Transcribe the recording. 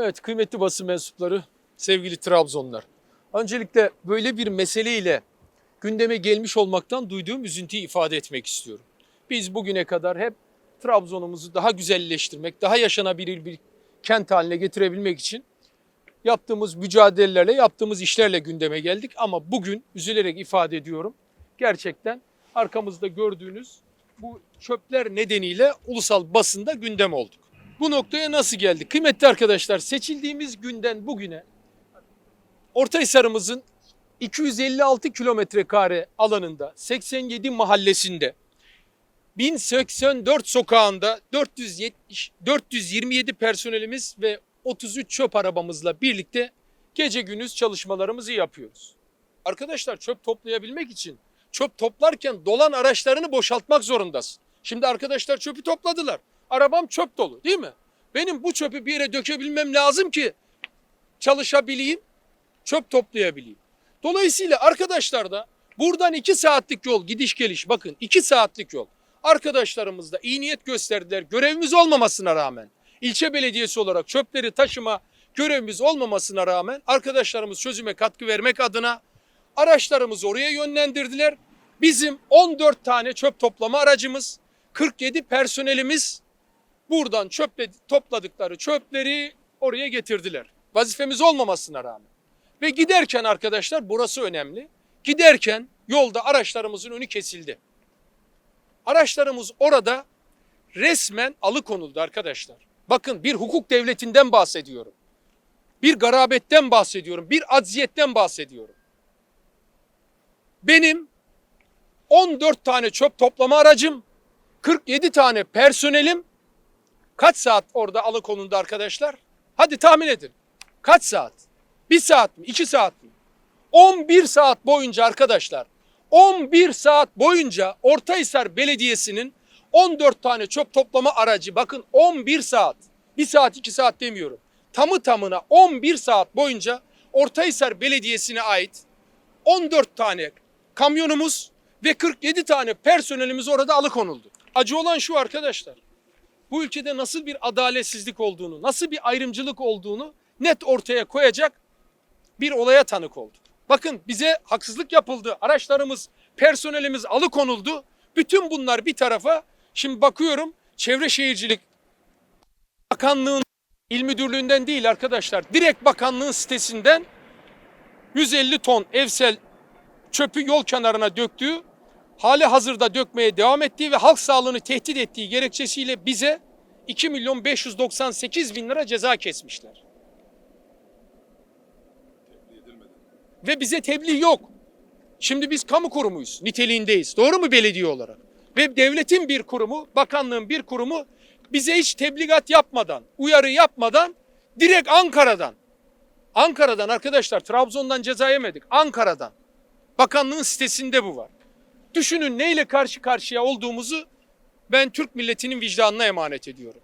Evet kıymetli basın mensupları, sevgili Trabzonlar. Öncelikle böyle bir meseleyle gündeme gelmiş olmaktan duyduğum üzüntüyü ifade etmek istiyorum. Biz bugüne kadar hep Trabzon'umuzu daha güzelleştirmek, daha yaşanabilir bir kent haline getirebilmek için yaptığımız mücadelelerle, yaptığımız işlerle gündeme geldik. Ama bugün üzülerek ifade ediyorum. Gerçekten arkamızda gördüğünüz bu çöpler nedeniyle ulusal basında gündem olduk. Bu noktaya nasıl geldik? Kıymetli arkadaşlar seçildiğimiz günden bugüne Ortahisar'ımızın 256 kilometre kare alanında 87 mahallesinde 1084 sokağında 470 427 personelimiz ve 33 çöp arabamızla birlikte gece gündüz çalışmalarımızı yapıyoruz. Arkadaşlar çöp toplayabilmek için çöp toplarken dolan araçlarını boşaltmak zorundasın. Şimdi arkadaşlar çöpü topladılar. Arabam çöp dolu değil mi? Benim bu çöpü bir yere dökebilmem lazım ki çalışabileyim, çöp toplayabileyim. Dolayısıyla arkadaşlar da buradan 2 saatlik yol gidiş geliş bakın 2 saatlik yol. Arkadaşlarımız da iyi niyet gösterdiler görevimiz olmamasına rağmen. ilçe belediyesi olarak çöpleri taşıma görevimiz olmamasına rağmen arkadaşlarımız çözüme katkı vermek adına araçlarımızı oraya yönlendirdiler. Bizim 14 tane çöp toplama aracımız, 47 personelimiz buradan çöple topladıkları çöpleri oraya getirdiler. Vazifemiz olmamasına rağmen. Ve giderken arkadaşlar burası önemli. Giderken yolda araçlarımızın önü kesildi. Araçlarımız orada resmen alıkonuldu arkadaşlar. Bakın bir hukuk devletinden bahsediyorum. Bir garabetten bahsediyorum. Bir acziyetten bahsediyorum. Benim 14 tane çöp toplama aracım, 47 tane personelim kaç saat orada alıkonuldu arkadaşlar? Hadi tahmin edin. Kaç saat? Bir saat mi? iki saat mi? 11 saat boyunca arkadaşlar 11 saat boyunca Ortahisar Belediyesi'nin 14 tane çöp toplama aracı bakın 11 saat bir saat iki saat demiyorum. Tamı tamına 11 saat boyunca Ortahisar Belediyesi'ne ait 14 tane kamyonumuz ve 47 tane personelimiz orada alıkonuldu. Acı olan şu arkadaşlar. Bu ülkede nasıl bir adaletsizlik olduğunu, nasıl bir ayrımcılık olduğunu net ortaya koyacak bir olaya tanık olduk. Bakın bize haksızlık yapıldı. Araçlarımız, personelimiz alıkonuldu. Bütün bunlar bir tarafa. Şimdi bakıyorum Çevre Şehircilik Bakanlığın İl Müdürlüğü'nden değil arkadaşlar. Direkt bakanlığın sitesinden 150 ton evsel çöpü yol kenarına döktüğü, hali hazırda dökmeye devam ettiği ve halk sağlığını tehdit ettiği gerekçesiyle bize 2 milyon 598 bin lira ceza kesmişler. Ve bize tebliğ yok. Şimdi biz kamu kurumuyuz, niteliğindeyiz. Doğru mu belediye olarak? Ve devletin bir kurumu, bakanlığın bir kurumu bize hiç tebligat yapmadan, uyarı yapmadan direkt Ankara'dan, Ankara'dan arkadaşlar Trabzon'dan ceza yemedik. Ankara'dan. Bakanlığın sitesinde bu var. Düşünün neyle karşı karşıya olduğumuzu ben Türk milletinin vicdanına emanet ediyorum.